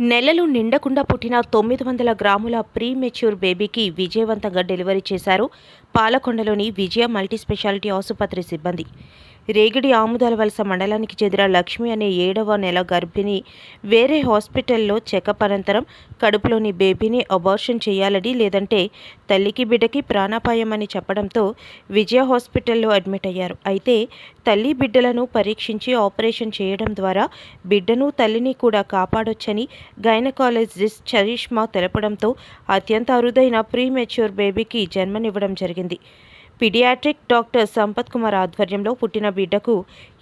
నెలలు నిండకుండా పుట్టిన తొమ్మిది వందల గ్రాముల ప్రీ మెచ్యూర్ బేబీకి విజయవంతంగా డెలివరీ చేశారు పాలకొండలోని విజయ మల్టీ స్పెషాలిటీ ఆసుపత్రి సిబ్బంది. రేగిడి ఆముదాల వలస మండలానికి చెందిన లక్ష్మి అనే ఏడవ నెల గర్భిణి వేరే హాస్పిటల్లో చెకప్ అనంతరం కడుపులోని బేబీని అబార్షన్ చేయాలని లేదంటే తల్లికి బిడ్డకి ప్రాణాపాయం అని చెప్పడంతో విజయ హాస్పిటల్లో అడ్మిట్ అయ్యారు. అయితే తల్లి బిడ్డలను పరీక్షించి ఆపరేషన్ చేయడం ద్వారా బిడ్డను తల్లిని కూడా కాపాడొచ్చని గైనకాలజిస్ట్ చరిష్మా తెలపడంతో అత్యంత అరుదైన ప్రీమెచ్యూర్ బేబీకి జన్మనివ్వడం జరిగింది. పిడియాట్రిక్ డాక్టర్ సంపత్ కుమార్ ఆధ్వర్యంలో పుట్టిన బిడ్డకు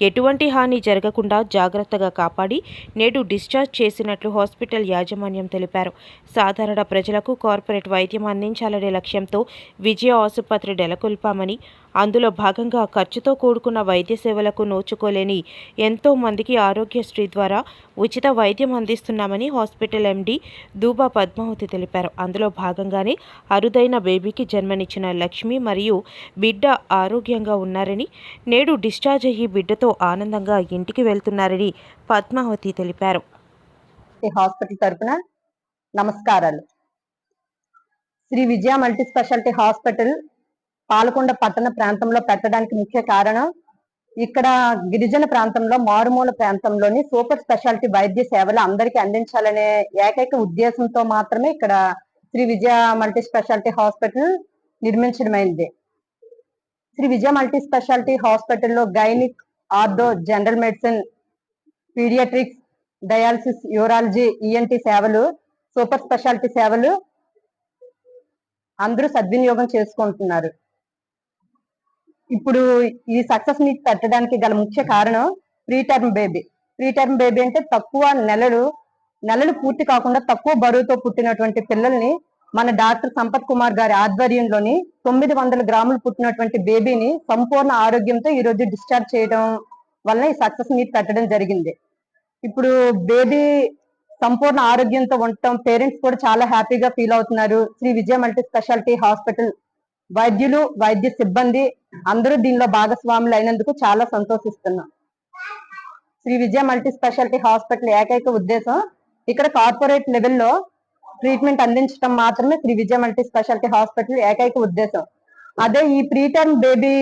ఎటువంటి హాని జరగకుండా జాగ్రత్తగా కాపాడి నేడు డిశ్చార్జ్ చేసినట్లు హాస్పిటల్ యాజమాన్యం తెలిపారు. సాధారణ ప్రజలకు కార్పొరేట్ వైద్యం అందించాలనే లక్ష్యంతో విజయ ఆసుపత్రి నెలకొల్పామని అందులో భాగంగా ఖర్చుతో కూడుకున్న వైద్య సేవలకు నోచుకోలేని ఎంతో మందికి ఆరోగ్యశ్రీ ద్వారా ఉచిత వైద్యం అందిస్తున్నామని హాస్పిటల్ ఎండి దూబా పద్మావతి తెలిపారు. అందులో భాగంగానే అరుదైన బేబీకి జన్మనిచ్చిన లక్ష్మి మరియు బిడ్డ ఆరోగ్యంగా ఉన్నారని నేడు డిశ్చార్జ్ అయ్యి బిడ్డతో ఆనందంగా ఇంటికి వెళ్తున్నారని పద్మావతి తెలిపారు. హాస్పిటల్ నమస్కారాలు. Sri Vijaya multi speciality hospital Palakonda పట్టణ ప్రాంతంలో పెట్టడానికి ముఖ్య కారణం ఇక్కడ గిరిజన ప్రాంతంలో మారుమూల ప్రాంతంలోని సూపర్ స్పెషాలిటీ వైద్య సేవలు అందరికీ అందించాలనే ఏకైక ఉద్దేశంతో మాత్రమే ఇక్కడ Sri Vijaya multi speciality hospital నిర్మించడమైంది. Sri Vijaya multi speciality హాస్పిటల్లో gynaec ortho general medicine paediatrics dialysis urology ENT సేవలు సూపర్ స్పెషాలిటీ సేవలు అందరూ సద్వినియోగం చేసుకుంటున్నారు. ఇప్పుడు ఈ సక్సెస్ మీట్ తట్టడానికి గల ముఖ్య కారణం pre term baby pre term baby అంటే తక్కువ నెలలు నెలలు పూర్తి కాకుండా తక్కువ బరువుతో పుట్టినటువంటి పిల్లల్ని మన డాక్టర్ సంపత్ కుమార్ గారి ఆధ్వర్యంలోని తొమ్మిది వందల గ్రాములు పుట్టినటువంటి బేబీని సంపూర్ణ ఆరోగ్యంతో ఈ రోజు డిశ్చార్జ్ చేయడం వల్ల ఈ సక్సెస్ మీట్ పెట్టడం జరిగింది. ఇప్పుడు బేబీ సంపూర్ణ ఆరోగ్యంతో ఉండటం పేరెంట్స్ కూడా చాలా హ్యాపీగా ఫీల్ అవుతున్నారు. Sri Vijaya multi speciality hospital వైద్యులు వైద్య సిబ్బంది అందరూ దీనిలో భాగస్వాములు అయినందుకు చాలా సంతోషిస్తున్నాం. Sri Vijaya multi speciality hospital ఏకైక ఉద్దేశం ఇక్కడ కార్పొరేట్ లెవెల్లో ట్రీట్మెంట్ అందించడం మాత్రమే Sri Vijaya multi speciality hospital ఏకైక ఉద్దేశం. అదే ఈ pre term baby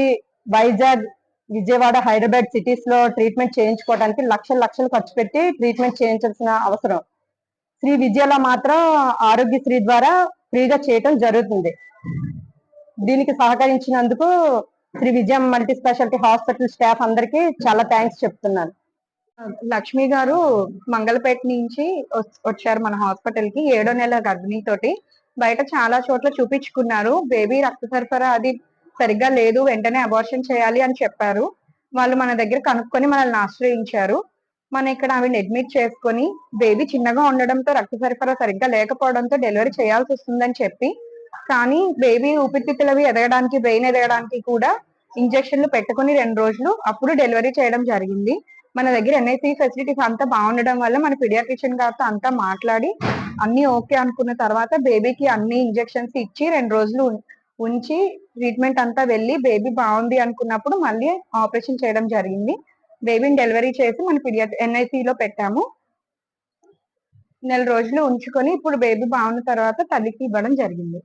Vizag Vijayawada Hyderabad సిటీస్లో ట్రీట్మెంట్ చేయించుకోవడానికి లక్షల లక్షలు ఖర్చు పెట్టి ట్రీట్మెంట్ చేయించాల్సిన అవసరం. శ్రీ విజయలో మాత్రం ఆరోగ్యశ్రీ ద్వారా ఫ్రీగా చేయటం జరుగుతుంది. దీనికి సహకరించినందుకు శ్రీ విజయం మల్టీ స్పెషాలిటీ హాస్పిటల్ స్టాఫ్ అందరికి చాలా థ్యాంక్స్ చెప్తున్నాను. లక్ష్మి గారు మంగళపేట నుంచి వచ్చారు మన హాస్పిటల్కి ఏడో నెల గర్భిణీతోటి బయట చాలా చోట్ల చూపించుకున్నారు. బేబీ రక్త సరఫరా అది సరిగ్గా లేదు వెంటనే అబార్షన్ చేయాలి అని చెప్పారు. వాళ్ళు మన దగ్గర కనుక్కొని మనల్ని ఆశ్రయించారు. మన ఇక్కడ ఆవిడ అడ్మిట్ చేసుకొని బేబీ చిన్నగా ఉండడంతో రక్త సరఫరా సరిగ్గా లేకపోవడంతో డెలివరీ చేయాల్సి వస్తుందని చెప్పి కానీ బేబీ ఊపిరితిత్తులవి ఎదగడానికి బ్రెయిన్ ఎదగడానికి కూడా ఇంజెక్షన్లు పెట్టుకుని రెండు రోజులు అప్పుడు డెలివరీ చేయడం జరిగింది. మన దగ్గర ఎన్ఐసి ఫెసిలిటీస్ అంతా బాగుండడం వల్ల మన పిడియాట్రిషియన్ గారితో అంతా మాట్లాడి అన్ని ఓకే అనుకున్న తర్వాత బేబీకి అన్ని ఇంజెక్షన్స్ ఇచ్చి రెండు రోజులు ఉంచి ట్రీట్మెంట్ అంతా వెళ్ళి బేబీ బాగుంది అనుకున్నప్పుడు మళ్ళీ ఆపరేషన్ చేయడం జరిగింది. బేబీని డెలివరీ చేసి మన పిడియా ఎన్ఐసిలో పెట్టాము. నెల రోజులు ఉంచుకొని ఇప్పుడు బేబీ బాగున్న తర్వాత తల్లికి ఇవ్వడం జరిగింది.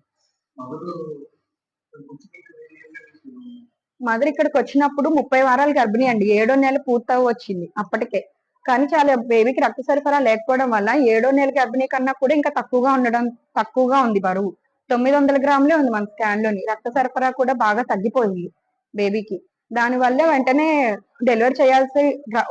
మదర్ ఇక్కడికి వచ్చినప్పుడు ముప్పై వారాలు గర్భిణి అండి. ఏడో నెల పూర్తవు వచ్చింది అప్పటికే. కానీ చాలా బేబీకి రక్త సరఫరా లేకపోవడం వల్ల ఏడో నెల గర్భిణి కన్నా కూడా ఇంకా తక్కువగా ఉండడం తక్కువగా ఉంది బరువు. తొమ్మిది వందల గ్రాములే ఉంది మన స్కాన్లోని. రక్త సరఫరా కూడా బాగా తగ్గిపోయింది బేబీకి దాని వల్ల వెంటనే డెలివరీ చేయాల్సి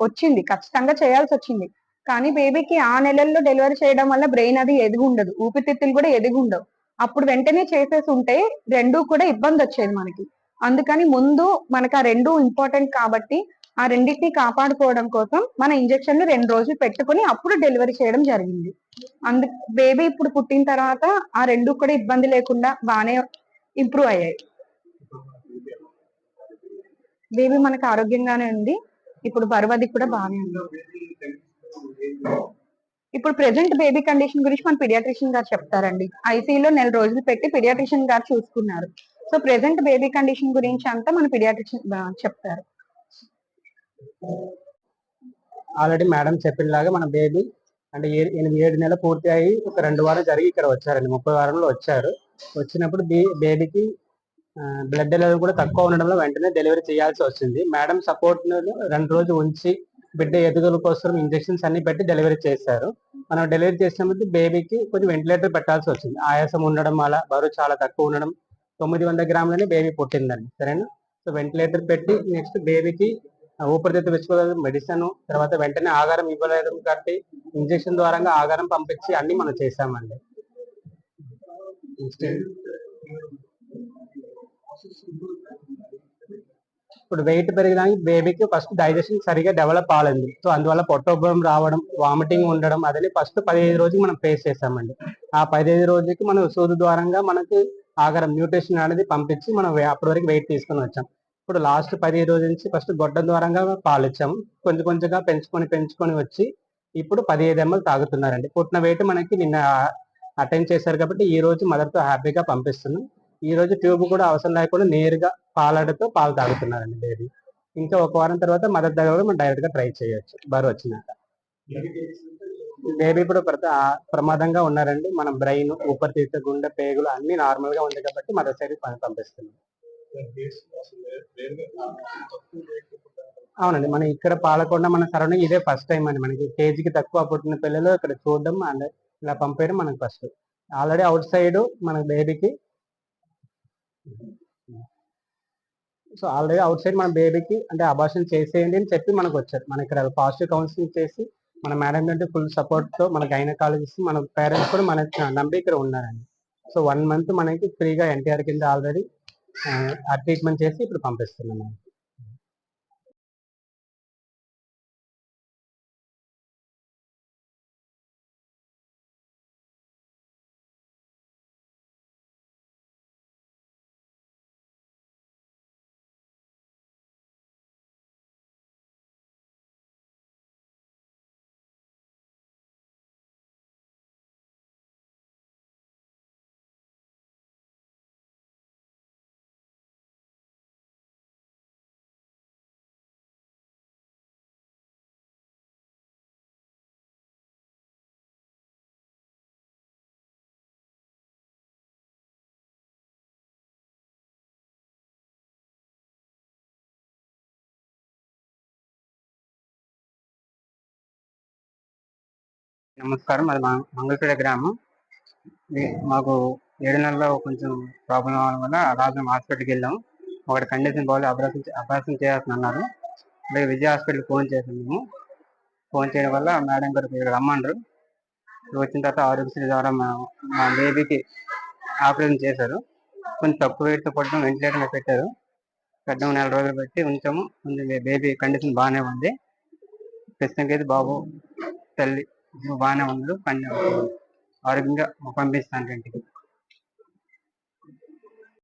వచ్చింది. ఖచ్చితంగా చేయాల్సి వచ్చింది. కానీ బేబీకి ఆ నెలల్లో డెలివరీ చేయడం వల్ల బ్రెయిన్ అది ఎదుగు ఉండదు ఊపిరితిత్తులు కూడా ఎదిగి ఉండవు అప్పుడు వెంటనే చేసేసి ఉంటే రెండు కూడా ఇబ్బంది వచ్చేది మనకి. అందుకని ముందు మనకు ఆ రెండు ఇంపార్టెంట్ కాబట్టి ఆ రెండింటిని కాపాడుకోవడం కోసం మన ఇంజక్షన్లు రెండు రోజులు పెట్టుకుని అప్పుడు డెలివరీ చేయడం జరిగింది. అందు బేబీ ఇప్పుడు పుట్టిన తర్వాత ఆ రెండు కూడా ఇబ్బంది లేకుండా బాగానే ఇంప్రూవ్ అయ్యాయి. బేబీ మనకు ఆరోగ్యంగానే ఉంది. ఇప్పుడు బరువది కూడా బాగానే ఉంది. ఇప్పుడు ప్రెసెంట్ బేబీ కండిషన్ గురించి మన పిడియాట్రిషియన్ గారు చెప్తారండి. ఐసీలో నెల రోజులు పెట్టి పిడియాట్రిషియన్ గారు చూసుకున్నారు. సో ప్రెసెంట్ బేబీ కండిషన్ గురించి అంతా మన పిడియాట్రిషియన్ చెప్తారు. ఆల్రెడీ మేడం చెప్పినలాగా మన బేబీ అంటే ఏడు ఎనిమిది ఏడు నెలలు పూర్తి అయ్యి ఒక రెండు వారం జరిగి ఇక్కడ వచ్చారండి. ముప్పై వారంలో వచ్చారు. వచ్చినప్పుడు బేబీకి బ్లడ్ లెవెల్ కూడా తక్కువ ఉండడంలో వెంటనే డెలివరీ చేయాల్సి వచ్చింది. మేడం సపోర్ట్ రెండు రోజులు ఉంచి బిడ్డ ఎదుగుదల కోసం ఇంజెక్షన్స్ అన్ని పెట్టి డెలివరీ చేశారు. మనం డెలివరీ చేసినప్పుడు బేబీకి కొంచెం వెంటిలేటర్ పెట్టాల్సి వచ్చింది. ఆయాసం ఉండడం అలా బరువు చాలా తక్కువ ఉండడం తొమ్మిది వందల గ్రాములని బేబీ పుట్టిందండి. సరేనా? సో వెంటిలేటర్ పెట్టి నెక్స్ట్ బేబీకి ఊపిరితిత్తు విశ్వ మెడిసిన్ తర్వాత వెంటనే ఆహారం ఇవ్వలేదు కాబట్టి ఇంజెక్షన్ ద్వారా ఆహారం పంపించి అన్ని మనం చేసామండి నెక్స్ట్. ఇప్పుడు వెయిట్ పెరిగడానికి బేబీకి ఫస్ట్ డైజెషన్ సరిగా డెవలప్ అవ్వాలండి సో అందువల్ల పొట్టోబ్బరం రావడం వామిటింగ్ ఉండడం అదని ఫస్ట్ పదిహేను రోజుకి మనం ఫేస్ చేసామండి ఆ పదిహేను రోజులకి మనం సూదు ద్వారంగా మనకి ఆహారం న్యూట్రిషన్ అనేది పంపించి మనం అప్పటి వరకు వెయిట్ తీసుకొని వచ్చాం. ఇప్పుడు లాస్ట్ పదిహేను రోజుల నుంచి ఫస్ట్ గొడ్డ ద్వారంగా పాలు ఇచ్చాము. కొంచెం కొంచెంగా పెంచుకొని పెంచుకొని వచ్చి ఇప్పుడు పదిహేను ఎంఎల్ తాగుతున్నారండి. పుట్టిన వెయిట్ మనకి నిన్న అటెండ్ చేశారు కాబట్టి ఈ రోజు మదర్తో హ్యాపీగా పంపిస్తున్నాం. ఈ రోజు ట్యూబ్ కూడా అవసరం లేకుండా నేరుగా పాలడతో పాలు తాగుతున్నారండి బేబీ ఇంకా ఒక వారం తర్వాత మదర్ దగ్గర మనం డైరెక్ట్గా ట్రై చేయొచ్చు. బరు వచ్చినాక. బేబీ ఇప్పుడు ప్రత- ప్రమాదంగా ఉన్నారండి. మనం బ్రెయిన్ ఊపిరితిత్తు గుండె పేగులు అన్ని నార్మల్గా ఉంది కాబట్టి మదర్ సైడ్ పంపిస్తున్నాం. అవునండి. మనం ఇక్కడ పాలకొండ మన సరౌండింగ్ ఇదే ఫస్ట్ టైం అండి మనకి. కేజీకి తక్కువ పుట్టిన పిల్లలు ఇక్కడ చూడడం అండ్ ఇలా పంపేయడం మనకి ఫస్ట్ ఆల్రెడీ అవుట్ సైడ్ మన బేబీకి సో ఆల్రెడీ అవుట్ సైడ్ మన బేబీకి అంటే అబార్షన్ చేసేయండి అని చెప్పి మనకు వచ్చారు. మన ఇక్కడ పాజిటివ్ కౌన్సిలింగ్ చేసి మన మేడం నుండి ఫుల్ సపోర్ట్తో మన గైనకాలజిస్ట్ మన పేరెంట్స్ కూడా మనకి నమ్మి ఇక్కడ ఉన్నారండి. సో వన్ మంత్ మనకి ఫ్రీగా ఎన్టీఆర్ కింద ఆల్రెడీ ఆ ట్రీట్మెంట్ చేసి ఇప్పుడు పంపిస్తున్నాం నమస్కారం. అది మా మంగళపేట గ్రామం. మాకు ఏడు నెలల్లో కొంచెం ప్రాబ్లం అవడం వల్ల రాజు హాస్పిటల్కి వెళ్ళాము ఒకటి కండిషన్ బాగా అభ్యాసం అభ్యాసం చేయాల్సిన అన్నారు. అలాగే విజయ హాస్పిటల్ ఫోన్ చేసాం మేము. ఫోన్ చేయడం వల్ల మేడం గారు ఇక్కడ రమ్మన్నారు వచ్చిన తర్వాత ఆరోగ్యశ్రీ ద్వారా మా బేబీకి ఆపరేషన్ చేశారు. కొంచెం తక్కువ వెయిట్తో పడడం వెంటిలేటర్ పెట్టారు. పెట్టడం నెల రోజులు పెట్టి ఉంచాము. కొంచెం బేబీ కండిషన్ బాగానే ఉంది. ప్రస్తుతానికి అయితే బాబు తల్లి బాగానే ఉన్నారు పని ఆరోగ్యంగా పంపిస్తాను. ఇంటికి